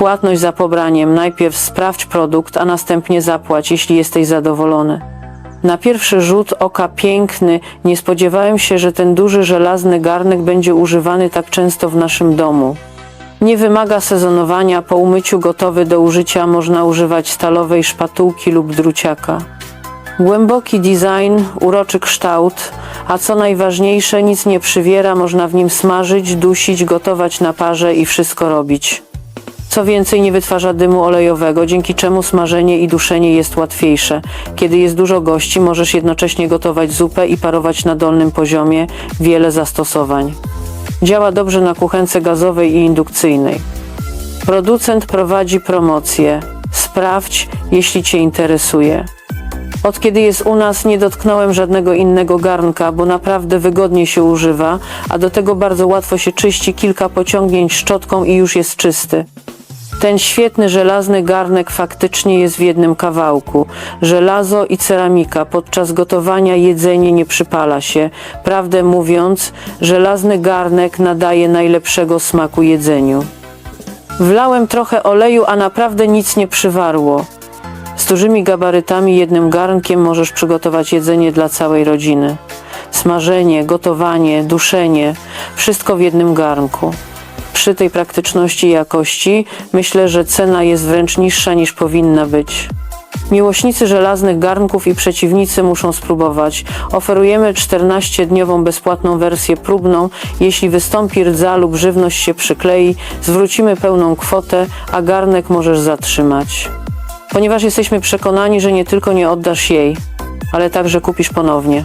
Płatność za pobraniem. Najpierw sprawdź produkt, a następnie zapłać, jeśli jesteś zadowolony. Na pierwszy rzut oka piękny, nie spodziewałem się, że ten duży żelazny garnek będzie używany tak często w naszym domu. Nie wymaga sezonowania, po umyciu gotowy do użycia można używać stalowej szpatułki lub druciaka. Głęboki design, uroczy kształt, a co najważniejsze, nic nie przywiera, można w nim smażyć, dusić, gotować na parze i wszystko robić. Co więcej, nie wytwarza dymu olejowego, dzięki czemu smażenie i duszenie jest łatwiejsze. Kiedy jest dużo gości, możesz jednocześnie gotować zupę i parować na dolnym poziomie wiele zastosowań. Działa dobrze na kuchence gazowej i indukcyjnej. Producent prowadzi promocję. Sprawdź, jeśli Cię interesuje. Od kiedy jest u nas, nie dotknąłem żadnego innego garnka, bo naprawdę wygodnie się używa, a do tego bardzo łatwo się czyści kilka pociągnięć szczotką i już jest czysty. Ten świetny żelazny garnek faktycznie jest w jednym kawałku. Żelazo i ceramika. Podczas gotowania jedzenie nie przypala się. Prawdę mówiąc, żelazny garnek nadaje najlepszego smaku jedzeniu. Wlałem trochę oleju, a naprawdę nic nie przywarło. Z dużymi gabarytami jednym garnkiem możesz przygotować jedzenie dla całej rodziny. Smażenie, gotowanie, duszenie wszystko w jednym garnku. Przy tej praktyczności i jakości myślę, że cena jest wręcz niższa niż powinna być. Miłośnicy żelaznych garnków i przeciwnicy muszą spróbować. Oferujemy 14-dniową bezpłatną wersję próbną. Jeśli wystąpi rdza lub żywność się przyklei, zwrócimy pełną kwotę, a garnek możesz zatrzymać. Ponieważ jesteśmy przekonani, że nie tylko nie oddasz jej, ale także kupisz ponownie.